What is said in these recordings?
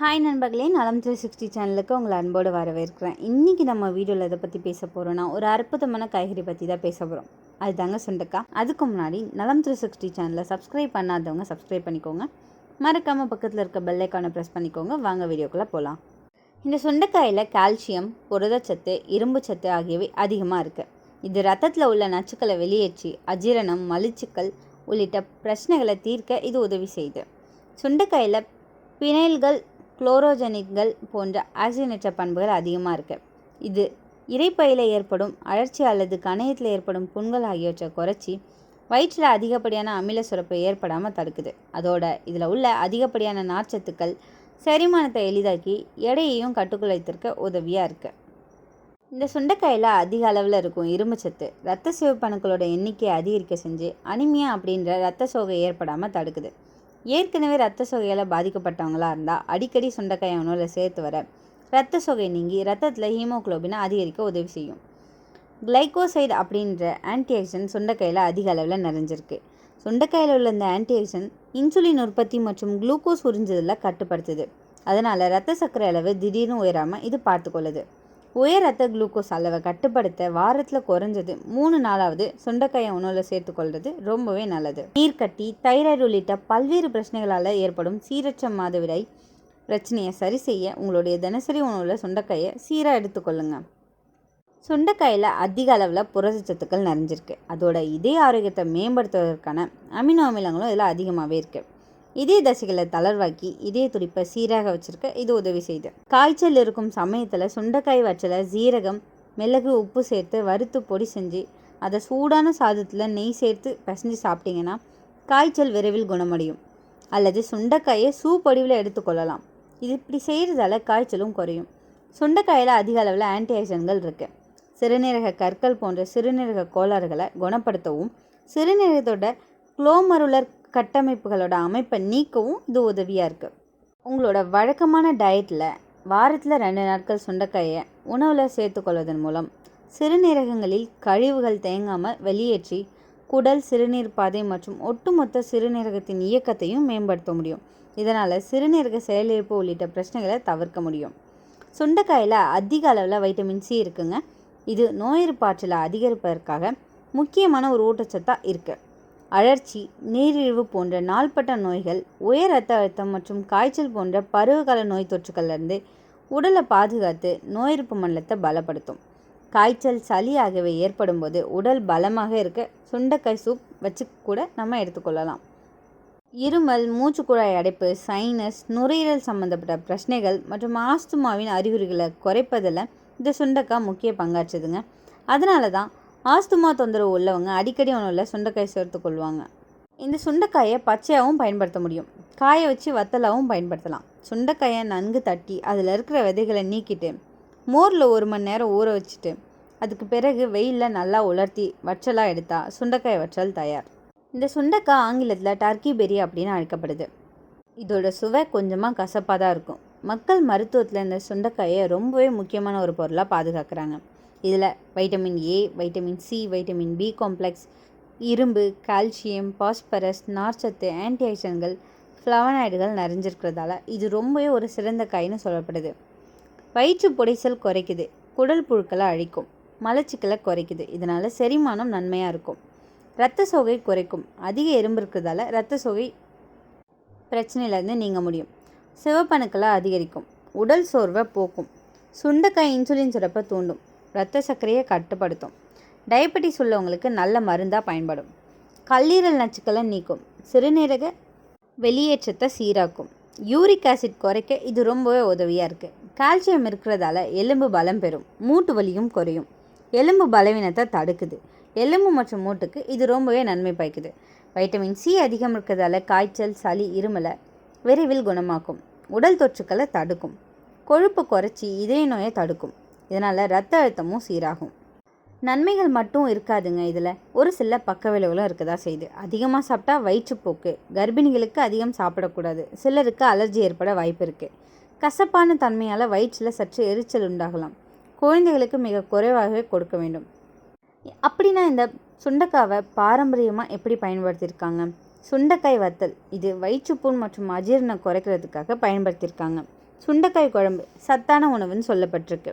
Hi நண்பர்களே நலம் three sixty சேனலுக்கு உங்களை அன்போடு வரவேற்கிறேன். இன்றைக்கி நம்ம வீடியோவில் இதை பற்றி பேச போகிறோன்னா ஒரு அற்புதமான காய்கறி பற்றி தான் பேச போகிறோம் அதுதாங்க சுண்டக்காய் அதுக்கு முன்னாடி நலம் த்ரீ சிக்ஸ்டி சேனலை சப்ஸ்கிரைப் பண்ணாதவங்க சப்ஸ்கிரைப் பண்ணிக்கோங்க. மறக்காமல் பக்கத்தில் இருக்க பெல்லைக்கானை ப்ரெஸ் பண்ணிக்கோங்க. வாங்க வீடியோக்குள்ளே போகலாம் இந்த சுண்டைக்காயில் கால்சியம் புரதச்சத்து இரும்பு சத்து ஆகியவை அதிகமாக இருக்குது இது ரத்தத்தில் உள்ள நச்சுக்களை வெளியேற்றி அஜீரணம் மலிச்சுக்கள் உள்ளிட்ட பிரச்சனைகளை தீர்க்க இது உதவி செய்யுது. சுண்டைக்காயில் பினைல்கள் குளோரோஜெனிக்கள் போன்ற ஆக்சிஜனேற்ற பண்புகள் அதிகமாக இருக்குது இது இறைப்பையில் ஏற்படும் அழற்சி அல்லது கணையத்தில் ஏற்படும் புண்கள் ஆகியவற்றை குறைச்சி வயிற்றில் அதிகப்படியான அமில சுரப்பு ஏற்படாமல் தடுக்குது. அதோட இதில் உள்ள அதிகப்படியான நார்ச்சத்துக்கள் செரிமானத்தை எளிதாக்கி எடையையும் கட்டுக்குள் வைத்திருக்க உதவியாக இருக்குது இந்த சுண்டைக்காயில் அதிக அளவில் இருக்கும் இரும்புச்சத்து ரத்த சிவப்பணுக்களோட எண்ணிக்கையை அதிகரிக்க செஞ்சு அனிமியா அப்படின்ற ரத்த சோகை ஏற்படாமல் தடுக்குது. ஏற்கனவே ரத்த சோகையால் பாதிக்கப்பட்டவங்களாக இருந்தால் அடிக்கடி சுண்டைக்காயை உணவில் சேர்த்து வர ரத்த சோகை நீங்கி ரத்தத்தில் ஹீமோக்ளோபினை அதிகரிக்க உதவி செய்யும். கிளைகோசைடு அப்படின்ற ஆன்டிஆக்சிடென்ட் சுண்டைக்காயில் அதிக அளவில் நிறைஞ்சிருக்கு. சுண்டைக்காயில் உள்ள இந்த ஆன்டிஆக்சிடென்ட் இன்சுலின் உற்பத்தி மற்றும் குளுக்கோஸ் உறிஞ்சுதலில் கட்டுப்படுத்துது. அதனால் ரத்த சர்க்கரை அளவு திடீர்னு உயராமல் இது பார்த்துக்கொள்ளுது. உயர் ரத்த குளுக்கோஸ் அளவை கட்டுப்படுத்த வாரத்தில் குறைஞ்சது மூணு நாளாவது சுண்டைக்காயை உணவில் சேர்த்துக்கொள்வது ரொம்பவே நல்லது. நீர்க்கட்டி தைராய்டு உள்ளிட்ட பல்வேறு பிரச்சனைகளால் ஏற்படும் சீரற்ற மாதவிடாய் பிரச்சனையை சரி செய்ய உங்களுடைய தினசரி உணவில் சுண்டைக்காயை சீராக எடுத்துக்கொள்ளுங்க. சுண்டைக்காயில் அதிக அளவில் புரதச்சத்துக்கள் நிறைஞ்சிருக்கு. அதோட இதய ஆரோக்கியத்தை மேம்படுத்துவதற்கான அமினோ அமிலங்களும் இதில் அதிகமாகவே இருக்குது இதய தசைகளை தளர்வாக்கி இதய துடிப்பை சீராக வச்சிருக்க இது உதவி செய்யுது. காய்ச்சல் இருக்கும் சமயத்தில் சுண்டைக்காய் வச்சல ஜீரகம் மிளகு உப்பு சேர்த்து வறுத்து பொடி செஞ்சு அதை சூடான சாதத்தில் நெய் சேர்த்து பிசைஞ்சு சாப்பிட்டீங்கன்னா காய்ச்சல் விரைவில் குணமடையும். அல்லது சுண்டைக்காயை சூப் எடுத்துக்கொள்ளலாம் இது இப்படி செய்கிறதால காய்ச்சலும் குறையும். சுண்டைக்காயில் அதிக அளவில் ஆன்டிஆக்சிடன்ட்கள் இருக்குது சிறுநீரக கற்கள் போன்ற சிறுநீரக கோளாறுகளை குணப்படுத்தவும் சிறுநீரகத்தோட குளோமருலர் கட்டமைப்புகளோட அமைப்பை நீக்கவும் இது உதவியாக இருக்குது உங்களோட வழக்கமான டயட்டில் வாரத்தில் ரெண்டு நாட்கள் சுண்டைக்காயை உணவில் சேர்த்துக்கொள்வதன் மூலம் சிறுநீரகங்களில் கழிவுகள் தேங்காமல் வெளியேற்றி குடல் சிறுநீர் பாதை மற்றும் ஒட்டுமொத்த சிறுநீரகத்தின் இயக்கத்தையும் மேம்படுத்த முடியும். இதனால் சிறுநீரக செயலிழப்பு உள்ளிட்ட பிரச்சனைகளை தவிர்க்க முடியும். சுண்டைக்காயில் அதிக அளவில் வைட்டமின் சி இருக்குங்க. இது நோயெதிர்ப்பாற்றலை அதிகரிப்பதற்காக முக்கியமான ஒரு ஊட்டச்சத்தாக இருக்குது அழற்சி நீரிழிவு போன்ற நாள்பட்ட நோய்கள் உயர் ரத்த அழுத்தம் மற்றும் காய்ச்சல் போன்ற பருவகால நோய் தொற்றுக்கள்லேருந்து உடலை பாதுகாத்து நோய் எதிர்ப்பு மண்டலத்தை பலப்படுத்தும். காய்ச்சல் சளி ஆகியவை ஏற்படும் போது உடல் பலமாக இருக்க சுண்டைக்காய் சூப் வச்சு கூட நம்ம எடுத்துக்கொள்ளலாம். இருமல் மூச்சுக்குழாய் அடைப்பு சைனஸ் நுரையீரல் சம்பந்தப்பட்ட பிரச்சனைகள் மற்றும் ஆஸ்துமாவின் அறிகுறிகளை குறைப்பதில் இந்த சுண்டக்காய் முக்கிய பங்காற்றுதுங்க. அதனால தான் ஆஸ்துமா தொந்தரவு உள்ளவங்க அடிக்கடி உணவில் சுண்டைக்காய் சேர்த்து கொள்வாங்க. இந்த சுண்டைக்காயை பச்சையாகவும் பயன்படுத்த முடியும். காய வச்சு வத்தலாகவும் பயன்படுத்தலாம். சுண்டைக்காயை நன்கு தட்டி அதில் இருக்கிற விதைகளை நீக்கிட்டு மோரில் ஒரு மணி நேரம் ஊற வச்சுட்டு அதுக்கு பிறகு வெயிலில் நல்லா உலர்த்தி வற்றலாக எடுத்தால் சுண்டைக்காய் வற்றல் தயார். இந்த சுண்டைக்காய் ஆங்கிலத்தில் டர்க்கி பெரி அப்படின்னு அழைக்கப்படுது. இதோட சுவை கொஞ்சமாக கசப்பாக தான் இருக்கும். மக்கள் மருத்துவத்தில் இந்த சுண்டைக்காயை ரொம்பவே முக்கியமான ஒரு பொருளாக பாதுகாக்கிறாங்க. இதில் vitamin A vitamin C vitamin B complex இரும்பு கால்சியம் பாஸ்பரஸ் நார்ச்சத்து ஆன்டிஆக்சிடன்ட்கள் ஃப்ளவனாய்டுகள் நிறைஞ்சிருக்கிறதால இது ரொம்பவே ஒரு சிறந்த காய்னு சொல்லப்படுது. வயிற்று புடைசல் குறைக்குது குடல் புழுக்களை அழிக்கும் மலச்சிக்கலை குறைக்குது. இதனால் செரிமானம் நன்மையாக இருக்கும். இரத்த சோகை குறைக்கும் அதிக எறும்பு இருக்கிறதால இரத்த சோகை பிரச்சனையிலேருந்து நீங்க முடியும். சிவப்பணுக்களை அதிகரிக்கும் உடல் சோர்வை போக்கும் சுண்டக்காய் இன்சுலின் சுரப்பை தூண்டும் இரத்த சர்க்கரையை கட்டுப்படுத்தும். டயபெட்டிஸ் உள்ளவங்களுக்கு நல்ல மருந்தாக பயன்படும். கல்லீரல் நச்சுக்களை நீக்கும். சிறுநீரக வெளியேற்றத்தை சீராக்கும். யூரிக் ஆசிட் குறைக்க இது ரொம்பவே உதவியாக இருக்குது கால்சியம் இருக்கிறதால எலும்பு பலம் பெறும். மூட்டு வலியும் குறையும். எலும்பு பலவீனத்தை தடுக்குது. எலும்பு மற்றும் மூட்டுக்கு இது ரொம்பவே நன்மை பயக்குது. வைட்டமின் சி அதிகம் இருக்கிறதால காய்ச்சல் சளி இருமலை விரைவில் குணமாக்கும். உடல் தொற்றுக்களை தடுக்கும். கொழுப்பு குறைச்சி இதய நோயை தடுக்கும். இதனால் ரத்த அழுத்தமும் சீராகும். நன்மைகள் மட்டும் இருக்காதுங்க இதில். ஒரு சில பக்க விளைவுகளும் இருக்க தான் செய்யுது. அதிகமாக சாப்பிட்டா வயிற்றுப்போக்கு கர்ப்பிணிகளுக்கு அதிகம் சாப்பிடக்கூடாது. சிலருக்கு அலர்ஜி ஏற்பட வாய்ப்பு இருக்குது கசப்பான தன்மையால் வயிற்றில் சற்று எரிச்சல் உண்டாகலாம். குழந்தைகளுக்கு மிக குறைவாகவே கொடுக்க வேண்டும். அப்படின்னா இந்த சுண்டக்காவை பாரம்பரியமாக எப்படி பயன்படுத்தியிருக்காங்க? சுண்டைக்காய் வத்தல் இது வயிற்றுப்புண் மற்றும் அஜீரணம் குறைக்கிறதுக்காக பயன்படுத்தியிருக்காங்க. சுண்டைக்காய் குழம்பு சத்தான உணவுன்னு சொல்லப்பட்டிருக்கு.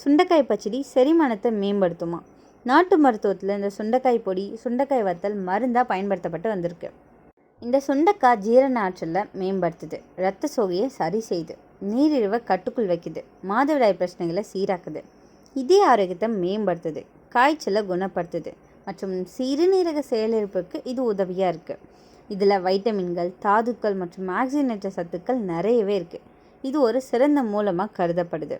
சுண்டைக்காய் பச்சடி செரிமானத்தை மேம்படுத்துமா? நாட்டு மருத்துவத்தில் இந்த சுண்டைக்காய் பொடி சுண்டைக்காய் வத்தல் மருந்தாக பயன்படுத்தப்பட்டு வந்திருக்கு. இந்த சுண்டைக்காய் ஜீரண ஆற்றலில் மேம்படுத்துது. இரத்த சோகையை சரி செய்யுது நீரிழிவை கட்டுக்குள் வைக்குது. மாதவிடாய் பிரச்சனைகளை சீராக்குது. இதய ஆரோக்கியத்தை மேம்படுத்துது. காய்ச்சலை குணப்படுத்துது. மற்றும் சிறுநீரக செயலிழப்புக்கு இது உதவியாக இருக்குது இதில் வைட்டமின்கள் தாதுக்கள் மற்றும் ஆக்சிஜனேற்ற சத்துக்கள் நிறையவே இருக்குது இது ஒரு சிறந்த மூலமாக கருதப்படுது.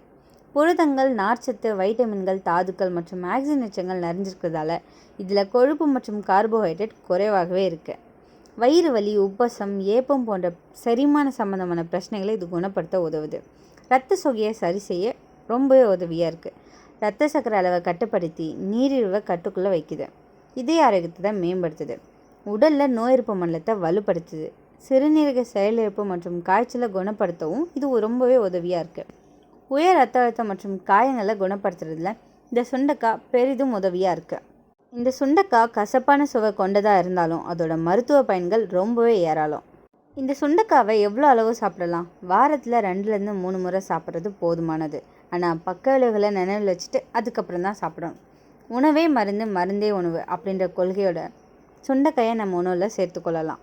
புரதங்கள் நார்ச்சத்து வைட்டமின்கள் தாதுக்கள் மற்றும் ஆக்சிஜனேற்றங்கள் நிறைஞ்சிருக்கிறதால இதில் கொழுப்பு மற்றும் கார்போஹைட்ரேட் குறைவாகவே இருக்குது வயிறு வலி உப்பசம் ஏப்பம் போன்ற செரிமான சம்பந்தமான பிரச்சனைகளை இது குணப்படுத்த உதவுது. இரத்த சொகையை சரி செய்ய ரொம்பவே உதவியாக இருக்குது இரத்த சக்கரை அளவை கட்டுப்படுத்தி நீரிழிவை கட்டுக்குள்ளே வைக்குது. இதய ஆரோக்கியத்தை தான் மேம்படுத்துது. உடலில் நோய் எதிர்ப்பு மண்டலத்தை வலுப்படுத்துது. சிறுநீரக செயலிழப்பு மற்றும் காய்ச்சலை குணப்படுத்தவும் இது ரொம்பவே உதவியாக இருக்குது உயர் ரத்த அழுத்தம் மற்றும் காயங்களை குணப்படுத்துறதுல இந்த சுண்டைக்காய் பெரிதும் உதவியாக இருக்குது இந்த சுண்டைக்காய் கசப்பான சுவை கொண்டதாக இருந்தாலும் அதோட மருத்துவ பயன்கள் ரொம்பவே ஏராளம். இந்த சுண்டைக்காவை எவ்வளோ அளவு சாப்பிடலாம்? வாரத்தில் ரெண்டுலேருந்து மூணு முறை சாப்பிட்றது போதுமானது. ஆனால் பக்க விளைவுகளை நினைவில் வச்சுட்டு அதுக்கப்புறம் தான் சாப்பிடணும். உணவே மருந்து மருந்தே உணவு அப்படின்ற கொள்கையோட சுண்டைக்காயை நம்ம உணவில் சேர்த்துக்கொள்ளலாம்